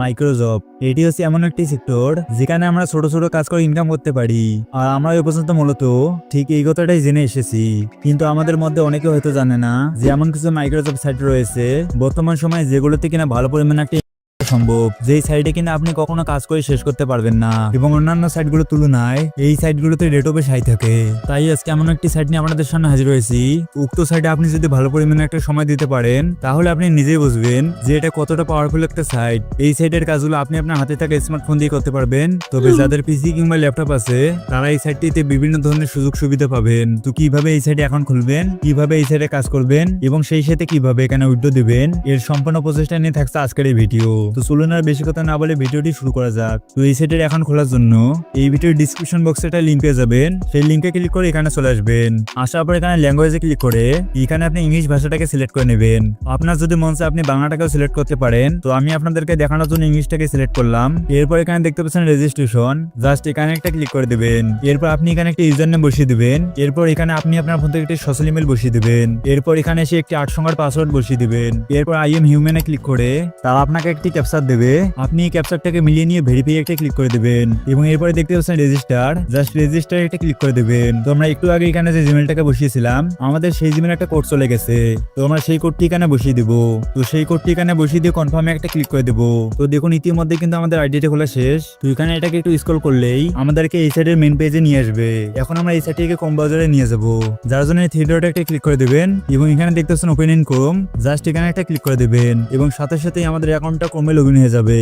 Microjob এটি হচ্ছে এমন একটি সেক্টর যেখানে আমরা ছোট ছোট কাজ করে ইনকাম করতে পারি। আর আমরা এ পর্যন্ত মূলত ঠিক এই কথাটাই জেনে এসেছি। কিন্তু আমাদের মধ্যে অনেকে হয়তো জানে না যে এমন কিছু মাইক্রোজব সাইট রয়েছে। বর্তমান সময় যেগুলোতে কিনা ভালো পরিমাণে একটা সম্ভব। যেই সাইডে কিনা আপনি কখনো কাজ করে শেষ করতে পারবেন না এবং অন্যান্য সাইটগুলোর তুলনায় এই সাইটগুলোতে রেটও বেশ হাই থাকে। তাই আজকে এমন একটি সাইট নিয়ে আপনাদের সামনে হাজির হয়েছি। উক্ত সাইটে আপনি যদি ভালো পরিমাণে একটা সময় দিতে পারেন, তাহলে আপনি নিজেই বুঝবেন যে এটা কতটা পাওয়ারফুল একটা সাইট এই সাইটের কাজগুলো আপনি আপনার হাতে থাকা স্মার্টফোন দিয়ে করতে পারবেন। তবে যাদের পিসি কিংবা ল্যাপটপ আছে, তারা এই সাইটটিতে বিভিন্ন ধরনের সুযোগ সুবিধা পাবেন। তো কীভাবে এই সাইটে অ্যাকাউন্ট খুলবেন, কীভাবে এই সাইটে কাজ করবেন এবং সেই সাথে কীভাবে এখানে উইড্রো দিবেন, এর সম্পূর্ণ প্রচেষ্টা নিয়ে থাকছে আজকের এই ভিডিও তো চলুন আর বেশি কথা না বলে ভিডিওটি শুরু করা যাক। তো এই সাইটের অ্যাকাউন্ট খোলার জন্য এই ভিডিওর ডিসক্রিপশন বক্সে একটা লিঙ্ক পেয়ে যাবেন। সেই লিঙ্কে ক্লিক করে এখানে চলে আসবেন। আসার পর এখানে ল্যাঙ্গুয়েজে ক্লিক করে এখানে আপনি ইংলিশ ভাষাটাকে সিলেক্ট করে নেবেন। আপনার যদি মন চায় আপনি বাংলাটাকেও সিলেক্ট করতে পারেন। তো আমি আপনাদেরকে দেখানোর জন্য ইংলিশটাকে সিলেক্ট করলাম। এরপর এখানে দেখতে পাচ্ছেন রেজিস্ট্রেশন জাস্ট এখানে একটা ক্লিক করে দিবেন। এরপর আপনি এখানে একটা ইউজার নেম বসিয়ে দিবেন। এরপর এখানে আপনি আপনার ফোন থেকে একটি সোশ্যাল ইমেল বসিয়ে দেবেন। এরপর এখানে এসে একটি আট সংখ্যার পাসওয়ার্ড বসিয়ে দিবেন। এরপর আই এম হিউম্যানে ক্লিক করে তারা আপনাকে একটি ক্যাপচার দেবে। আপনি এই ক্যাপচারটাকে মিলিয়ে নিয়ে ভেরিফাই একটা ক্লিক করে দেবেন এবং এরপরে দেখতে পাচ্ছেন রেজিস্টার জাস্ট রেজিস্টার একটা ক্লিক করে দেবেন। তো আমরা একটু আগে এখানে যে জিমেলটাকে বসিয়েছিলাম, আমাদের সেই জিমেল একটা কোড চলে গেছে। তো আমরা সেই কোডটি এখানে বসিয়ে দিব। তো সেই কোডটি এখানে বসিয়ে দিয়ে কনফার্মে একটা ক্লিক করে দেবো। তো দেখুন, ইতিমধ্যে কিন্তু আমাদের আইডিটা খোলা শেষ। তো এখানে এটাকে একটু স্ক্রল করলেই আমাদেরকে এই সাইডের মেন পেজে নিয়ে আসবে। এখন আমরা এই সাইডটিকে কম বাজারে নিয়ে যাব। যার জন্য থ্রি ডট একটা ক্লিক করে দেবেন এবং এখানে দেখতে পাচ্ছেন ওপেন ইন ক্রোম জাস্ট এখানে একটা ক্লিক করে দেবেন এবং সাথে সাথে আমাদের অ্যাকাউন্টটা কমে লগ হয়ে যাবে।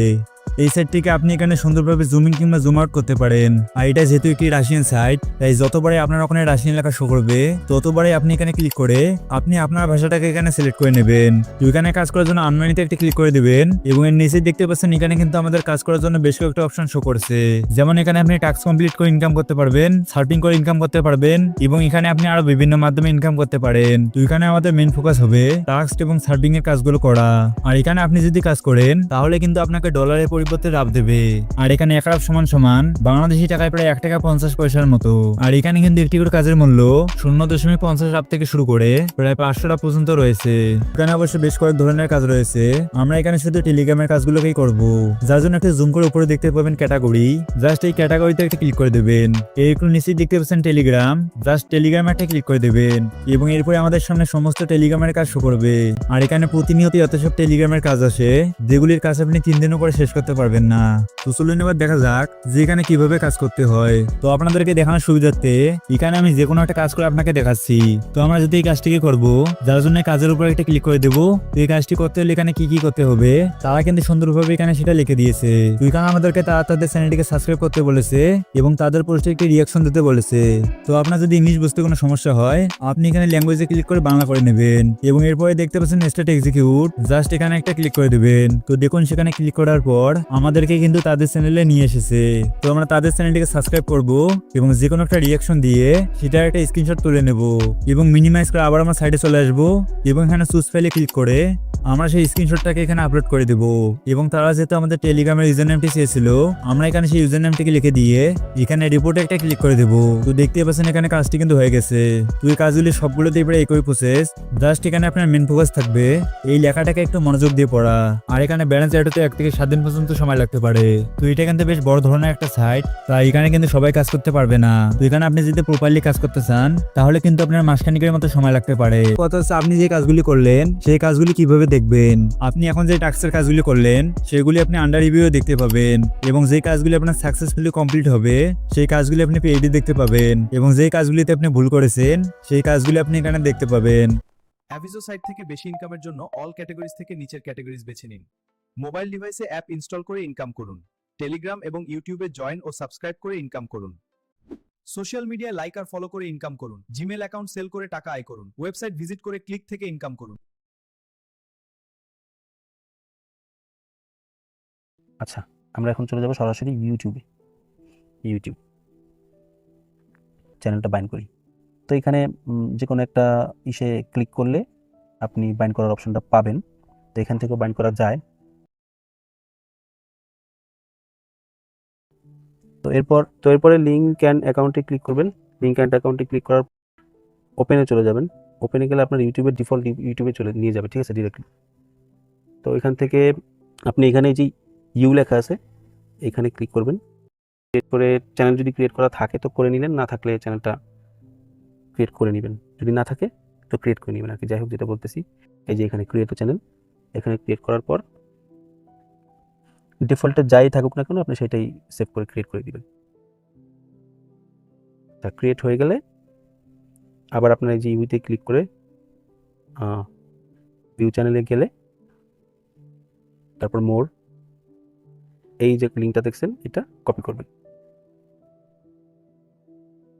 এই সাইটটিকে আপনি এখানে সুন্দরভাবে জুম ইন কিংবা জুম আউট করতে পারেন। আর এটা যেহেতু একটি রাশিয়ান সাইট তাই যতবারে আপনার ওখানে রাশিয়ান লেখা শো করবে ততবারে আপনি এখানে ক্লিক করে আপনি আপনার ভাষাটাকে এখানে সিলেক্ট করে নেবেন। এখানে কাজ করার জন্য আনমানিতে একটি ক্লিক করে দিবেন এবং এর নিচে দেখতে পাচ্ছেন এখানে কিন্তু আমাদের কাজ করার জন্য বেশ কয়েকটা অপশন শো করছে। যেমন এখানে আপনি টাস্ক কমপ্লিট করে ইনকাম করতে পারবেন সার্ফিং করে ইনকাম করতে পারবেন এবং এখানে আপনি আরও বিভিন্ন মাধ্যমে ইনকাম করতে পারেন। তো এখানে আমাদের মেন ফোকাস হবে টাস্ক এবং সার্ফিং এর কাজগুলো করা। আর এখানে আপনি যদি কাজ করেন, তাহলে কিন্তু আপনাকে ডলারের পরিবর্তে লাভ দেবে। আর এখানে এক আরব সমান সমান বাংলাদেশি টাকায় প্রায় এক টাকা পঞ্চাশ পয়সার মতো। আর এখানে কিন্তু একটি করে কাজের মূল্য শূন্য দশমিক পঞ্চাশ আপ থেকে শুরু করে প্রায় পাঁচশো টাকা পর্যন্ত রয়েছে। এখানে অবশ্য বেশ কয়েক ধরনের কাজ রয়েছে। আমরা এখানে শুধু টেলিগ্রামের কাজগুলোকেই করব। যার জন্য একটা জুম করে উপরে দেখতে পাবেন ক্যাটাগরি জাস্ট এই ক্যাটাগরিতে একটা ক্লিক করে দেবেন। এরকম নিচেই দেখতে পাচ্ছেন টেলিগ্রাম। জাস্ট টেলিগ্রামে একটা ক্লিক করে দেবেন। এবং এরপরে আমাদের সামনে সমস্ত টেলিগ্রামের কাজ শো করবে। আর এখানে প্রতিনিয়ত এত সব টেলিগ্রামের কাজ আসে, যেগুলির কাজ আপনি তিন দিনও করে শেষ করতে পারবেন না। তো চলুন এবার দেখা যাক যে এখানে কীভাবে কাজ করতে হয়। তো আপনাদেরকে দেখানোর সুবিধার্থে এখানে আমি যে কোনো একটা কাজ করে আপনাকে দেখাচ্ছি। তো আমরা যদি এই কাজটিকে করব, যার জন্য কাজের উপর একটা ক্লিক করে দেবো, তো এই কাজটি করতে হলে এখানে কি কি করতে হবে, তারা কিন্তু সুন্দরভাবে এখানে সেটা লিখে দিয়েছে। তো এখানে আমাদেরকে তারা তাদের চ্যানেলটিকে সাবস্ক্রাইব করতে বলেছে এবং তাদের পোস্টে একটি রিয়াকশন দিতে বলেছে। তো আপনার যদি ইংলিশ বুঝতে কোনো সমস্যা হয়, আপনি এখানে ল্যাঙ্গুয়েজে ক্লিক করে বাংলা করে নেবেন এবং এরপরে দেখতে পাচ্ছেন স্টার্ট এক্সিকিউট জাস্ট এখানে একটা ক্লিক করে দেবেন। তো দেখুন সেখানে ক্লিক করার পর আমাদেরকে কিন্তু তাদের চ্যানেলে নিয়ে এসেছে। তো আমরা তাদের চ্যানেলটিকে সাবস্ক্রাইব করব এবং যে কোনো একটা রিয়াকশন দিয়ে সেটার একটা স্ক্রিনশট তুলে নেব এবং মিনিমাইজ করে আবার আমরা সাইডে চলে আসব এবং এখানে চুজ ফাইলে ক্লিক করে আমরা সেই স্ক্রিনশটটাকে এখানে আপলোড করে দেব। এবং তারা যেহেতু আমাদের টেলিগ্রামের ইউজার নেমটি চেয়েছিল, আমরা এখানে সেই ইউজার নেমটিকে লিখে দিয়ে এখানে রিপোর্টে একটা ক্লিক করে দেবো। তো দেখতে পাচ্ছেন এখানে কাজটি কিন্তু হয়ে গেছে। তো এই কাজগুলি সবগুলোতেই প্রায় একই প্রসেস জাস্ট এখানে আপনার মেন ফোকাস থাকবে, এই লেখাটাকে একটু মনোযোগ দিয়ে পড়া। আর এখানে ব্যালেন্স হতে এক থেকে সাত দিন পর্যন্ত সময় লাগতে পারে। তো এটা কিন্তু বেশ বড় ধরনের একটা সাইট তাই এখানে কিন্তু সবাই কাজ করতে পারবে না। তো এখানে আপনি যদি প্রপারলি কাজ করতে চান, তাহলে কিন্তু আপনার মাসখানিকের মতো সময় লাগতে পারে। হচ্ছে আপনি যে কাজগুলি করলেন, সেই কাজগুলি কীভাবে দেখবেন? আপনি এখন যে টাস্কের কাজগুলি করলেন, সেগুলি আপনি আন্ডার রিভিউ দেখতে পাবেন এবং যে কাজগুলি আপনার সাকসেসফুলি কমপ্লিট হবে, সেই কাজগুলি আপনি পেইডি দেখতে পাবেন এবং যে কাজগুলিতে আপনি ভুল করেছেন, সেই কাজগুলি আপনি এখানে দেখতে পাবেন। অ্যাভিজো সাইট থেকে বেশি ইনকামের জন্য অল ক্যাটাগরিজ থেকে নিচের ক্যাটাগরিজ বেছে নিন। মোবাইল ডিভাইসে অ্যাপ ইনস্টল করে ইনকাম করুন। টেলিগ্রাম এবং ইউটিউবে জয়েন ও সাবস্ক্রাইব করে ইনকাম করুন। সোশ্যাল মিডিয়ায় লাইক আর ফলো করে ইনকাম করুন। জিমেল অ্যাকাউন্ট সেল করে টাকা আয় করুন। ওয়েবসাইট ভিজিট করে ক্লিক থেকে ইনকাম করুন। আচ্ছা আমরা এখন চলে যাব সরাসরি ইউটিউবে ইউটিউব চ্যানেলটা বাইন করি। তো এখানে যে কোনো একটা ইসে ক্লিক করলে আপনি বাইন করার অপশনটা পাবেন। তো এখান থেকেও বাইন করা যায়। তো এরপর, তো এরপরে লিঙ্ক অ্যান্ড অ্যাকাউন্টে ক্লিক করবেন। লিঙ্ক অ্যান্ড অ্যাকাউন্টে ক্লিক করার ওপেনে চলে যাবেন। ওপেনে গেলে আপনার ইউটিউবের ডিফল্ট ইউটিউবে চলে, নিয়ে যাবে, ঠিক আছে ডিরেক্টলি তো এখান থেকে আপনি এখানে যে ইউ লেখা আছে, এখানে ক্লিক করবেন। ক্রিয়েট করে চ্যানেল যদি ক্রিয়েট করা থাকে তো করে নিলেন, না থাকলে চ্যানেলটা ক্রিয়েট করে নেবেন। যদি না থাকে, তো ক্রিয়েট করে নেবেন আর কি। যাই হোক, যেটা বলতেছি, এই যে এখানে ক্রিয়েট চ্যানেল এখানে ক্রিয়েট করার পর ডিফল্টে যাই থাকুক না কেন, আপনি সেটাই সেভ করে ক্রিয়েট করে দিবেন। তা ক্রিয়েট হয়ে গেলে আবার আপনার এই যে ইউতে ক্লিক করে ভিউ চ্যানেলে গেলে তারপর মোর এই যে লিঙ্কটা দেখছেন, এটা কপি করবেন।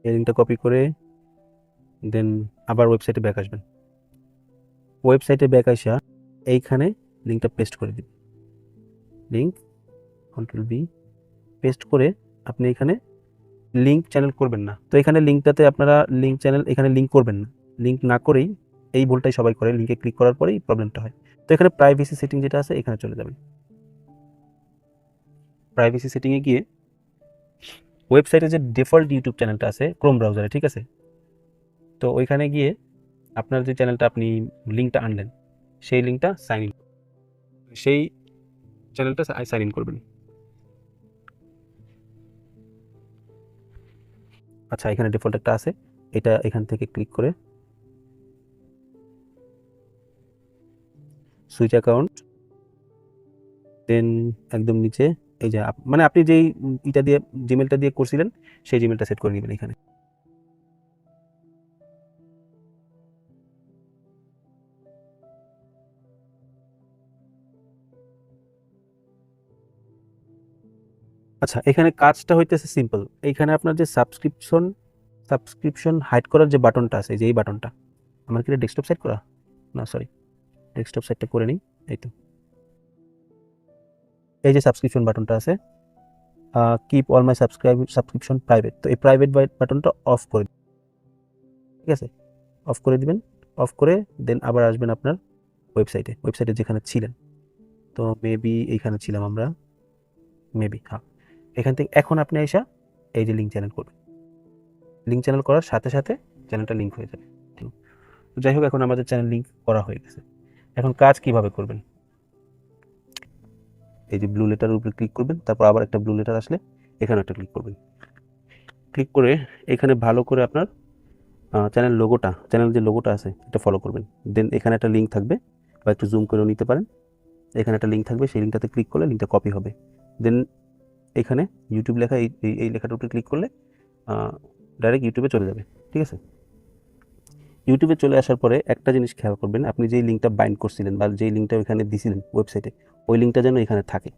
এই লিঙ্কটা কপি করে দেন আবার ওয়েবসাইটে ব্যাক আসবেন। ওয়েবসাইটে ব্যাক আসা, এইখানে লিঙ্কটা পেস্ট করে দিন। লিঙ্ক কন্ট্রোল বি পেস্ট করে আপনি এখানে লিঙ্ক চ্যানেল করবেন না। তো এখানে লিঙ্কটাতে আপনারা লিঙ্ক চ্যানেল এখানে লিঙ্ক করবেন না। লিঙ্ক না করেই এই ভুলটাই সবাই করে। লিঙ্কে ক্লিক করার পরেই প্রবলেমটা হয়। তো এখানে প্রাইভেসি সেটিং যেটা আছে, এখানে চলে যাবেন। প্রাইভেসি সেটিংয়ে গিয়ে ওয়েবসাইটে যে ডিফল্ট ইউটিউব চ্যানেলটা আছে ক্রোম ব্রাউজারে ঠিক আছে? তো ওইখানে গিয়ে আপনার যে চ্যানেলটা আপনি লিঙ্কটা আনলেন, সেই লিঙ্কটা সাইন ইন সেই চ্যানেলটা সাইন ইন করবেন। আচ্ছা এখানে ডিফল্ট একটা আছে। এটা এখান থেকে ক্লিক করে সুইচ অ্যাকাউন্ট দেন একদম নিচে এই যে মানে আপনি যেই এটা দিয়ে জিমেলটা দিয়ে করছিলেন, সেই জিমেলটা সেট করে নেবেন এখানে। আচ্ছা এখানে কাজটা হইতেছে সিম্পল এইখানে আপনার যে সাবস্ক্রিপশন সাবস্ক্রিপশন হাইড করার যে বাটনটা আছে যে এই বাটনটা, আমার কি ডেস্কটপ সাইট করা? না সরি ডেস্কটপ সাইটটা করে নিই, এই তো। এই যে সাবস্ক্রিপশন বাটনটা আছে keep all my subscribe subscription private তো এই প্রাইভেট বাটনটা অফ করে দিন। ঠিক আছে? অফ করে দিবেন অফ করে দেন আবার আসবেন আপনার ওয়েবসাইটে ওয়েবসাইটে যেখানে ছিলেন। তো মেবি এইখানে ছিলাম আমরা মেবি হ্যাঁ। এখান থেকে এখন আপনি এসা এই যে লিঙ্ক চ্যানেল করবেন। লিঙ্ক চ্যানেল করার সাথে সাথে চ্যানেলটা লিঙ্ক হয়ে যাবে। ঠিক। তো যাই হোক, এখন আমাদের চ্যানেল লিঙ্ক করা হয়ে গেছে। এখন কাজ কীভাবে করবেন? এই যে ব্লু লেটারের উপরে ক্লিক করবেন, তারপর আবার একটা ব্লু লেটার আসলে এখানে একটা ক্লিক করবেন। ক্লিক করে এখানে ভালো করে আপনার চ্যানেল লোগোটা চ্যানেল যে লোগোটা আছে, এটা ফলো করবেন। দেন এখানে একটা লিঙ্ক থাকবে, বা একটু জুম করেও নিতে পারেন। এখানে একটা লিঙ্ক থাকবে, সেই লিঙ্কটাতে ক্লিক করলে লিঙ্কটা কপি হবে। দেন এখানে ইউটিউব লেখা এই, এই- লেখাটার উপরে ক্লিক করলে ডাইরেক্ট ইউটিউবে চলে যাবে, ঠিক আছে? ইউটিউবে চলে আসার পরে একটা জিনিস খেয়াল করবেন, আপনি যেই লিঙ্কটা বাইন্ড করছিলেন বা যেই লিঙ্কটা ওইখানে দিছিলেন ওয়েবসাইটে ওই লিঙ্কটা যেন এখানে থাকে।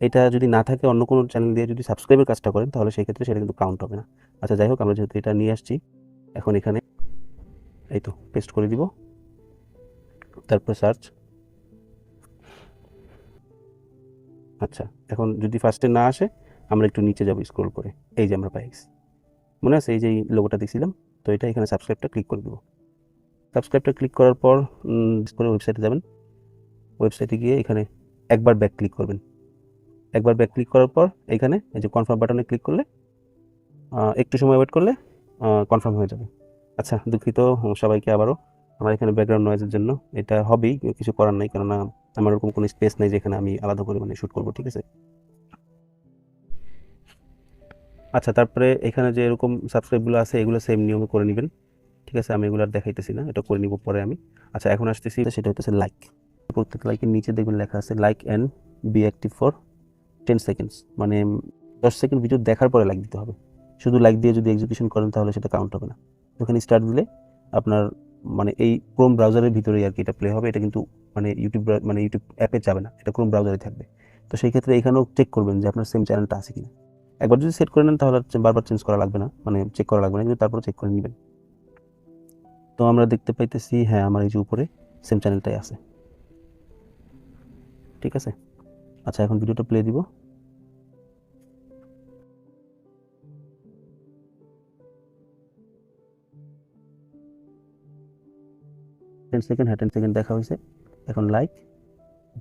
এটা যদি না থাকে, অন্য কোনো চ্যানেল দিয়ে যদি সাবস্ক্রাইবের কাজটা করেন, তাহলে সেই ক্ষেত্রে সেটা কিন্তু কাউন্ট হবে না। আচ্ছা যাই হোক, আমরা যেহেতু এটা নিয়ে আসছি, এখন এখানে, এই তো পেস্ট করে দিব। তারপর সার্চ আচ্ছা এখন যদি ফার্স্টে না আসে, আমরা একটু নিচে যাব স্ক্রল করে। এই যে আমরা পাই মনে আছে? এই যে লোগোটা দেখছিলাম? তো এটা এখানে সাবস্ক্রাইবটা ক্লিক করে দেবো। সাবস্ক্রাইবটা ক্লিক করার পর করে ওয়েবসাইটে যাবেন। ওয়েবসাইটে গিয়ে এখানে একবার ব্যাক ক্লিক করবেন। একবার ব্যাক ক্লিক করার পর, এখানে এই যে কনফার্ম বাটনে ক্লিক করলে একটু সময় ওয়েট করলে কনফার্ম হয়ে যাবে। আচ্ছা দুঃখিত, সবাইকে আবারও। আমার এখানে ব্যাকগ্রাউন্ড নয়েজের জন্য এটা হবেই, কিছু করার নাই, কেননা আমার ওরকম কোনো স্পেস নেই যেখানে আমি আলাদা করে মানে শ্যুট করব, ঠিক আছে? আচ্ছা তারপরে এখানে যে এরকম সাবস্ক্রাইবগুলো আছে, এগুলো সেম নিয়মে করে নেবেন, ঠিক আছে? আমি এগুলো আর দেখাইতেছি না, এটা করে নিব পরে আমি। আচ্ছা এখন আসতেছি, সেটা হচ্ছে লাইক প্রত্যেক লাইকের নিচে দেখবেন লেখা আছে like and be active for ten seconds মানে দশ সেকেন্ড ভিডিও দেখার পরে লাইক দিতে হবে। শুধু লাইক দিয়ে যদি এক্সিকিউশন করেন, তাহলে সেটা কাউন্ট হবে না। ওখানে স্টার্ট দিলে আপনার মানে এই ক্রোম ব্রাউজারের ভিতরেই আর কি এটা প্লে হবে, এটা কিন্তু মানে ইউটিউব মানে ইউটিউব অ্যাপে যাবে না, এটা ক্রোম ব্রাউজারে থাকবে। তো সেই ক্ষেত্রে এখানেও চেক করবেন যে আপনার সেম চ্যানেলটা আছে কিনা। একবার যদি সেট করে নেন তাহলে বারবার চেঞ্জ করা লাগবে না মানে চেক করা লাগবে না, কিন্তু তারপরে চেক করে নেবেন। তো আমরা দেখতে পাইতেছি হ্যাঁ আমার এই যে উপরে সেম চ্যানেলটাই আছে। ঠিক আছে? আচ্ছা এখন ভিডিওটা প্লে দিব। টেন সেকেন্ড হ্যাঁ টেন সেকেন্ড দেখা হয়েছে। এখন লাইক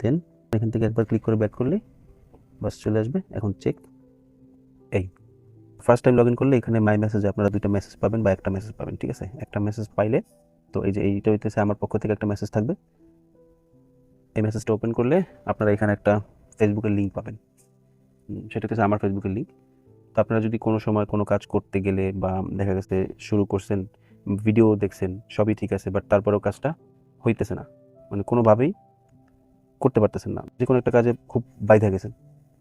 দেন এখান থেকে একবার ক্লিক করে ব্যাক করলে বাস চলে আসবে। এখন চেক এই। ফার্স্ট টাইম লগ ইন করলে এখানে মাই মেসেজে আপনারা দুইটা মেসেজ পাবেন বা একটা মেসেজ পাবেন, ঠিক আছে? একটা মেসেজ পাইলে, তো এই যে এইটা হইতেছে আমার পক্ষ থেকে একটা মেসেজ থাকবে। এই মেসেজটা ওপেন করলে আপনারা এখানে একটা ফেসবুকের লিঙ্ক পাবেন। সেটা হচ্ছে আমার ফেসবুকের লিঙ্ক তো আপনারা যদি কোনো সময় কোনো কাজ করতে গেলে বা দেখা গেছে শুরু করছেন ভিডিও দেখছেন সবই ঠিক আছে বাট তারপরেও কাজটা হইতেছে না। মানে কোনোভাবেই করতে পারতেছেন না। যে কোনো একটা কাজে খুব বাইধা গেছেন।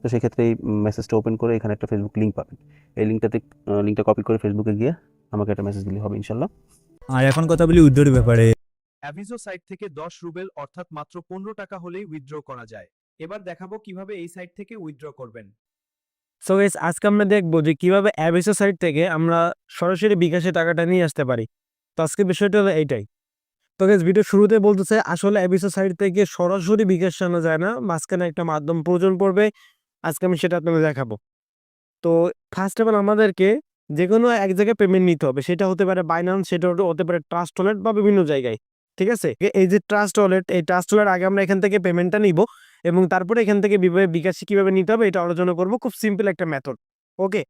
তো সেক্ষেত্রে এই মেসেজটা ওপেন করে এখানে একটা ফেসবুক লিঙ্ক পাবেন। এই লিঙ্কটাতে লিঙ্কটা কপি করে ফেসবুকে গিয়ে আমাকে একটা মেসেজ দিলে হবে ইনশাল্লাহ আর এখন কথা বলি উইথড্রোর ব্যাপারে। অ্যাভিজো সাইট থেকে দশ রুবেল অর্থাৎ মাত্র পনেরো টাকা হলেই উইথড্র করা যায়। এবার দেখাবো কীভাবে এই সাইট থেকে উইথড্র করবেন। সো গাইস আজকে আমরা দেখব যে কীভাবে অ্যাবিসো সাইট থেকে আমরা সরাসরি বিকাশে টাকাটা নিয়ে আসতে পারি। তো আজকে বিষয়টা হলো এইটাই। তো গাইস ভিডিও শুরুতে বলতেছে, আসলে অ্যাবিসো সাইট থেকে সরাসরি বিকাশ আনা যায় না। মাঝখানে একটা মাধ্যম প্রয়োজন পড়বে। আজকে আমি সেটা আপনাদের দেখাবো। তো ফার্স্ট অফ অল আমাদেরকে যে কোনো এক জায়গায় পেমেন্ট নিতে হবে। সেটা হতে পারে বাইনান্স সেটা হতে পারে ট্রাস্ট ওয়ালেট বা বিভিন্ন জায়গায়। ঠিক আছে? এই যে ট্রাস্ট ওয়ালেট এই ট্রাস্ট ওয়ালেট আগে আমরা এখান থেকে পেমেন্টটা নিব। এবং তারপরে এখান থেকে বিকাশে কীভাবে নিতে হবে, এটা আলোচনা করব। খুব সিম্পল একটা মেথড ওকে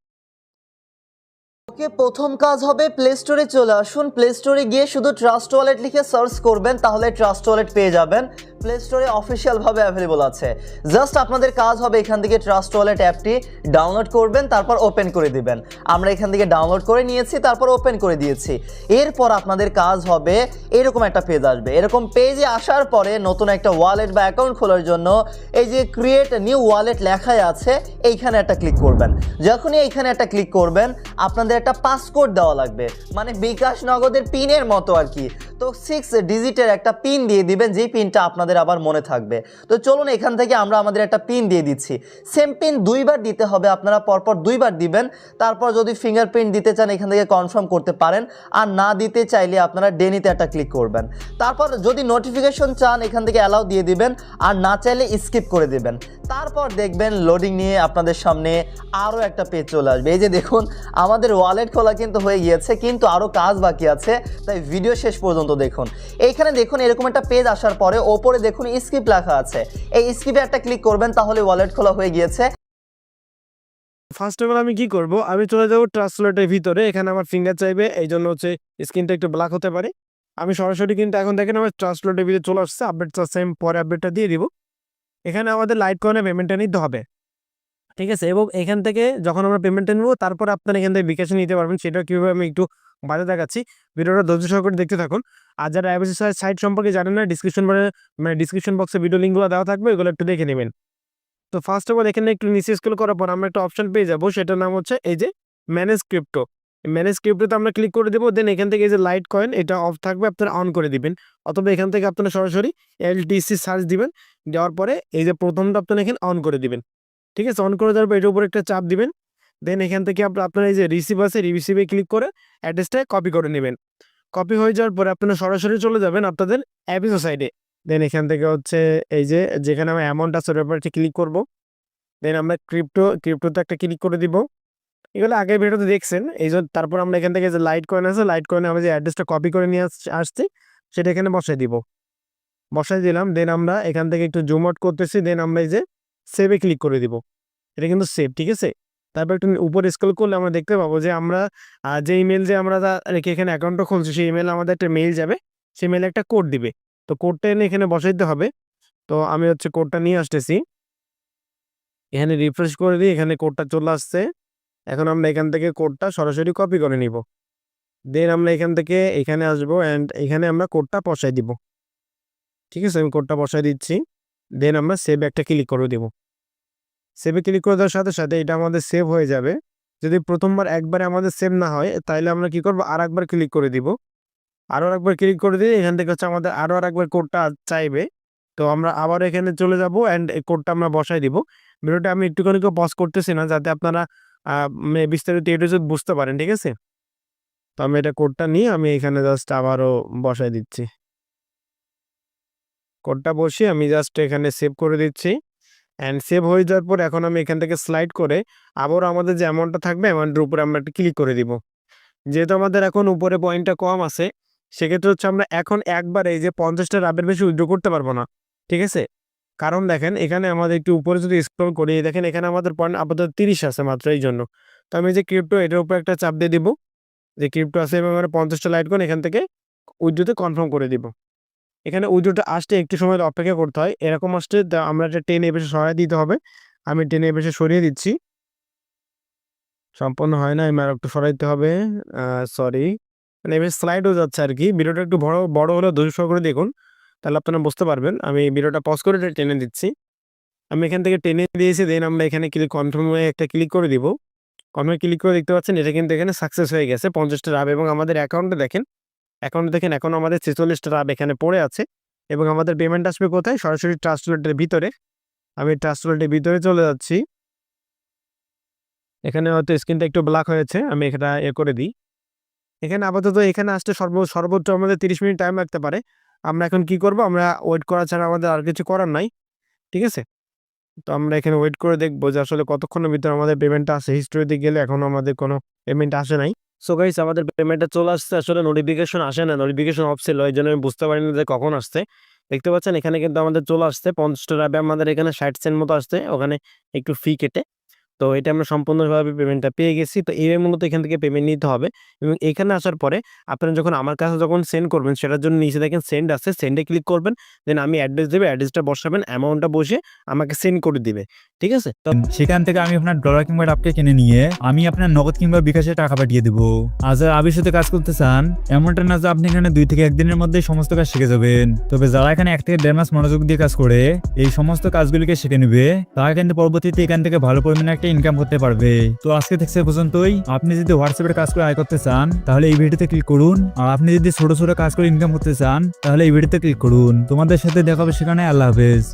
ওকে প্রথম কাজ হবে প্লে স্টোরে চলে আসুন। প্লে স্টোরে গিয়ে শুধু ট্রাস্ট ওয়ালেট লিখে সার্চ করবেন, তাহলে ট্রাস্ট ওয়ালেট পেয়ে যাবেন। প্লে স্টোরে অফিসিয়ালভাবে অ্যাভেলেবল আছে। জাস্ট আপনাদের কাজ হবে এখান থেকে ট্রাস্ট ওয়ালেট অ্যাপটি ডাউনলোড করবেন, তারপর ওপেন করে দিবেন। আমরা এখান থেকে ডাউনলোড করে নিয়েছি, তারপর ওপেন করে দিয়েছি। এরপর আপনাদের কাজ হবে এরকম একটা পেজ আসবে। এরকম পেজে আসার পরে নতুন একটা ওয়ালেট বা অ্যাকাউন্ট খোলার জন্য এই যে ক্রিয়েট নিউ ওয়ালেট লেখাই আছে, এইখানে একটা ক্লিক করবেন। যখনই এইখানে একটা ক্লিক করবেন, আপনাদের পাসকোড দেওয়া লাগবে। মানে বিকাশ নগদের পিনের মতো আর কি। তো সিক্স ডিজিটের একটা পিন দিয়ে দিবেন, যেই পিনটা আপনাদের আবার মনে থাকবে। তো চলুন এখান থেকে আমরা আমাদের একটা পিন দিয়ে দিচ্ছি। সেম পিন দুইবার দিতে হবে, আপনারা পরপর দুইবার দিবেন। তারপর যদি ফিঙ্গারপ্রিন্ট দিতে চান, এখান থেকে কনফার্ম করতে পারেন। আর না দিতে চাইলে আপনারা ডেনিতে একটা ক্লিক করবেন। তারপর যদি নোটিফিকেশন চান, এখান থেকে অ্যালাউ দিয়ে দিবেন। আর না চাইলে স্কিপ করে দিবেন। তারপর দেখবেন লোডিং নিয়ে আপনাদের সামনে আরও একটা পেজ চলে আসবে। এই যে দেখুন, আমাদের ওয়ালেট খোলা কিন্তু হয়ে গিয়েছে, কিন্তু আরও কাজ বাকি আছে, তাই ভিডিও শেষ পর্যন্ত দেখুন। এইখানে দেখুন এরকম একটা পেজ আসার পরে ওপরে দেখুন স্কিপ লেখা আছে। এই স্কিপে একটা ক্লিক করবেন, তাহলে ওয়ালেট খোলা হয়ে গিয়েছে। ফার্স্ট অফ অল আমি কি করব? আমি চলে যাব ট্রান্সলেটের ভিতরে, এখানে আমার ফিঙ্গার চাইবে এই জন্য হচ্ছে স্ক্রিনটা একটু ব্ল্যাক হতে পারে। আমি সরাসরি কিন্তু এখন দেখেন আমার ট্রান্সলেটের ভিতরে চলে আসছে আপডেটটা সেম পরে আপডেটটা দিয়ে দিব। এখানে আমাদের লাইট কয়েনে পেমেন্টটা নিতে হবে। ঠিক আছে? এবং এখান থেকে যখন আমরা পেমেন্টটা নেব, তারপর আপনারা এখান থেকে বিকাশে নিতে পারবেন। সেটা কীভাবে আমি একটু বাজে দেখাচ্ছি। ভিডিওটা ধৈর্য সহকারে দেখতে থাকুন। আর যারা অ্যাবিসি সাইট সম্পর্কে জানেন না ডিসক্রিপশন মানে ডিসক্রিপশন বক্সে ভিডিও লিঙ্কগুলো দেওয়া থাকবে এগুলো একটু দেখে নেবেন। তো ফার্স্ট অফ অল এখানে একটু নিচে স্কুল করার পর আমরা একটা অপশন পেয়ে যাব। সেটার নাম হচ্ছে এই যে ম্যানেজ ক্রিপ্টো ম্যানেজ ক্রিপ্টোতে আমরা ক্লিক করে দেবো দেন এখান থেকে এই যে লাইট কয়েন এটা অফ থাকবে, আপনারা অন করে দিবেন। অথবা এখান থেকে আপনারা সরাসরি এলটিসি সার্চ দিবেন। দেওয়ার পরে এই যে প্রথমটা আপনারা এখানে অন করে দিবেন। ঠিক আছে? অন করে দেওয়ার পর এটার উপরে একটা চাপ দিবেন। দেন এখান থেকে আপনার আপনার এই যে রিসিভ আছে রিসিভে ক্লিক করে অ্যাড্রেসটা কপি করে নেবেন। কপি হয়ে যাওয়ার পরে আপনারা সরাসরি চলে যাবেন আপনাদের অ্যাপিসো সাইডে দেন এখান থেকে হচ্ছে এই যে, যেখানে আমরা অ্যামাউন্ট আছে উপরে ক্লিক করব। দেন আমরা ক্রিপ্টো ক্রিপ্টোতে একটা ক্লিক করে দিব। এগুলো আগে ভিডিওতে দেখছেন? এই জন্য তারপর আমরা এখান থেকে যে লাইট কয়েন আছে লাইট কয়েনে আমরা যে অ্যাড্রেসটা কপি করে নিয়ে আস- আসছি, সেটা এখানে বসাই দিব। বসাই দিলাম। দেন আমরা এখান থেকে একটু জুম আউট করতেছি। দেন আমরা এই যে সেভে ক্লিক করে দিব। এটা কিন্তু সেভ ঠিক আছে? তারপর একটু উপরে স্ক্রল করলে আমরা দেখতে পাবো যে আমরা যে ইমেল যে আমরা রেখে এখানে অ্যাকাউন্টটা খুলছি, সেই ইমেল আমাদের একটা মেইল যাবে। সেই মেলে একটা কোড দিবে। তো কোডটা এনে এখানে বসাইতে হবে। তো আমি হচ্ছে কোডটা নিয়ে আসতেছি। এখানে রিফ্রেশ করে দিই এখানে কোডটা চলে আসছে। এখন আমরা এখান থেকে কোডটা সরাসরি কপি করে নিব। দেন আমরা এখান থেকে এখানে আসব অ্যান্ড এখানে আমরা কোডটা বসাই দিব। ঠিক আছে? আমি কোডটা বসাই দিচ্ছি। দেন আমরা সেভ একটা ক্লিক করে দিব। সেভে ক্লিক করে দেওয়ার সাথে সাথে এটা আমাদের সেভ হয়ে যাবে। যদি প্রথমবার একবারে আমাদের সেভ না হয় তাহলে আমরা কি করব? আর একবার ক্লিক করে দিব। আরও একবার ক্লিক করে দিয়ে এখান থেকে হচ্ছে আমাদের আরও আর একবার কোডটা চাইবে। তো আমরা আবার এখানে চলে যাব অ্যান্ড এই কোডটা আমরা বসাই দিব। ভিডিওটা আমি একটুখানি কেউ পজ করতেছি না, যাতে আপনারা মানে বিস্তারিত এটা বুঝতে পারেন, ঠিক আছে? তো আমি এটা কোডটা নিয়ে আমি এখানে জাস্ট আবারও বসাই দিচ্ছি। কোডটা বসিয়ে আমি জাস্ট এখানে সেভ করে দিচ্ছি। অ্যান্ড সেভ হয়ে যাওয়ার পর এখন আমি এখান থেকে স্লাইড করে আবারও আমাদের যে অ্যামাউন্টটা থাকবে অ্যামাউন্টের উপরে আমরা একটা ক্লিক করে দিব। যেহেতু আমাদের এখন উপরে পয়েন্টটা কম আছে, সেক্ষেত্রে হচ্ছে আমরা এখন একবার এই যে পঞ্চাশটা রাবের বেশি উইথড্র করতে পারব না, ঠিক আছে? কারণ দেখেন, এখানে আমাদের একটু উপরে যদি স্ক্রল করি, দেখেন এখানে আমাদের পয়েন্ট আপাতত তিরিশ আছে মাত্র এই জন্য। তো আমি যে ক্রিপ্টো এটার উপর একটা চাপ দিয়ে দিব। যে ক্রিপ্টো আছে এবং আমরা পঞ্চাশটা লাইট কোন এখান থেকে উইথড্রোতে কনফার্ম করে দিব। এখানে উইডোটা আসতে একটু সময় অপেক্ষা করতে হয়। এরকম আসতে আমরা একটা টেনে এবেশে সরাই দিতে হবে। আমি টেনে এবেশে সরিয়ে দিচ্ছি। সম্পূর্ণ হয় না আমি আর একটু সরাই দিতে হবে সরি মানে এবার স্লাইড হয়ে যাচ্ছে আর কি। ভিডিওটা একটু বড় বড় হলে ধৈর্য করে দেখুন, তাহলে আপনারা বুঝতে পারবেন। আমি ভিডিওটা পজ করে এটা টেনে দিচ্ছি। আমি এখান থেকে টেনে দিয়েছি দেন আমরা এখানে ক্লিক কনফার্মে একটা ক্লিক করে দিব। কনফার্মে ক্লিক করে দেখতে পাচ্ছেন, এটা কিন্তু এখানে সাকসেস হয়ে গেছে। পঞ্চাশটা রাব এবং আমাদের অ্যাকাউন্টে দেখেন অ্যাকাউন্টে দেখেন, এখন আমাদের ছেচল্লিশটা রাব এখানে পড়ে আছে এবং আমাদের পেমেন্ট আসবে কোথায়? সরাসরি ট্রাস্ট ভিতরে। আমি ট্রাস্ট ভিতরে চলে যাচ্ছি। এখানে হয়তো স্ক্রিনটা একটু ব্ল্যাক হয়েছে, আমি এটা এ করে দিই। এখানে আপাতত এখানে আসতে সর্ব, সর্বোচ্চ আমাদের তিরিশ মিনিট টাইম লাগতে পারে। আমরা এখন কি করব? আমরা ওয়েট করা ছাড়া আমাদের আর কিছু করার নাই, ঠিক আছে? তো আমরা এখানে ওয়েট করে দেখব যে আসলে কতক্ষণের ভিতরে আমাদের পেমেন্টটা আসে। হিস্টোরিতে গেলে এখন আমাদের কোনো পেমেন্ট আসে নাই। সো গাইস আমাদের পেমেন্টটা চলে আসছে। আসলে নোটিফিকেশন আসে না। নোটিফিকেশন অফ ছিল। এই জন্য আমি বুঝতে পারিনি যে কখন আসছে। দেখতে পাচ্ছেন, এখানে কিন্তু আমাদের চলে আসছে। পঞ্চাশটা টাকা আমাদের এখানে ষাট সেন্ট মতো আসছে। ওখানে একটু ফি কেটে তো এটা আমরা সম্পূর্ণভাবে পেমেন্টটা পেয়ে গেছি। তো এইভাবে মূলত এখান থেকে পেমেন্ট নিতে হবে এবং এখানে আসার পরে আপনারা যখন আমার কাছে যখন সেন্ড করবেন, সেটার জন্য নিচে দেখেন সেন্ড আছে। সেন্ডে ক্লিক করবেন দেন আমি অ্যাড্রেস দেবে অ্যাড্রেসটা বসাবেন অ্যামাউন্টটা বসে আমাকে সেন্ড করে দিবে। ঠিক আছে? তো সেখান থেকে আমি আপনার ডলার কিংবা ডাবকে কিনে নিয়ে আমি আপনার নগদ কিংবা বিকাশে টাকা পাঠিয়ে দেবো। যারা আবির সাথে কাজ করতে চান, এমনটা না যে আপনি এখানে দুই থেকে একদিনের মধ্যে সমস্ত কাজ শিখে যাবেন। তবে যারা এখানে এক থেকে দেড় মাস মনোযোগ দিয়ে কাজ করে, এই সমস্ত কাজগুলিকে শিখে নেবে, তারা কিন্তু পরবর্তীতে এখান থেকে ভালো পরিমাণে একটা ইনকাম করতে পারবে। তো আজকে থেকে পর্যন্তই। আপনি যদি হোয়াটসঅ্যাপের কাজ করে আয় করতে চান, তাহলে এই ভিডিওতে ক্লিক করুন। আর আপনি যদি ছোট ছোট কাজ করে ইনকাম করতে চান, তাহলে এই ভিডিওতে ক্লিক করুন। তোমাদের সাথে দেখাবে সেখানে। আল্লাহ হাফেজ।